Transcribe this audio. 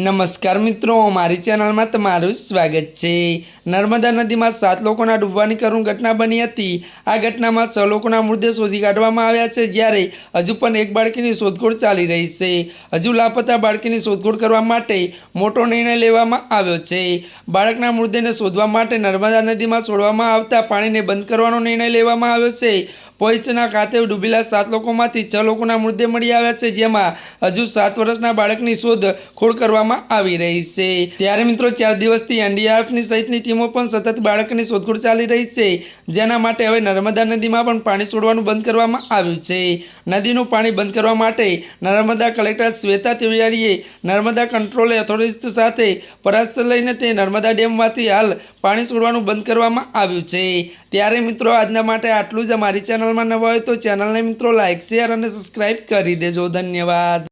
નમસ્કાર મિત્રો, મારી ચેનલમાં તમારું સ્વાગત છે. નર્મદા નદીમાં સાત લોકોના ડૂબવાની કરુણ ઘટના બની હતી. આ ઘટનામાં છ લોકોના મૃતદેહ શોધી કાઢવામાં આવ્યા છે, જ્યારે હજુ પણ એક બાળકીની શોધખોળ ચાલી રહી છે. હજુ લાપતા બાળકીની શોધખોળ કરવા માટે મોટો નિર્ણય લેવામાં આવ્યો છે. બાળકના મૃતદેહને શોધવા માટે નર્મદા નદીમાં છોડવામાં આવતા પાણીને બંધ કરવાનો નિર્ણય લેવામાં આવ્યો છે. પોઈચના ખાતે ડૂબેલા સાત લોકોમાંથી છ લોકોના મૃતદેહ મળી આવ્યા છે, જેમાં હજુ સાત વર્ષના બાળકની શોધ ખોળ કરવામાં આવી રહી છે. ત્યારે મિત્રો, ચાર દિવસથી એનડીઆરએફની સહિતની ટીમો પણ સતત બાળકની શોધખોળ ચાલી રહી છે, જેના માટે હવે નર્મદા નદીમાં પણ પાણી છોડવાનું બંધ કરવામાં આવ્યું છે. નદીનું પાણી બંધ કરવા માટે નર્મદા કલેક્ટર શ્વેતા તિવારીએ નર્મદા કંટ્રોલ ઓથોરિટી સાથે પરાસ્ત લઈને તે નર્મદા ડેમમાંથી હાલ પાણી છોડવાનું બંધ કરવામાં આવ્યું છે. ત્યારે મિત્રો આજના માટે આટલું જ. અમારી ચેનલમાં નવા હોય તો ચેનલને મિત્રો લાઇક શેર અને સબસ્ક્રાઇબ કરી દેજો. ધન્યવાદ.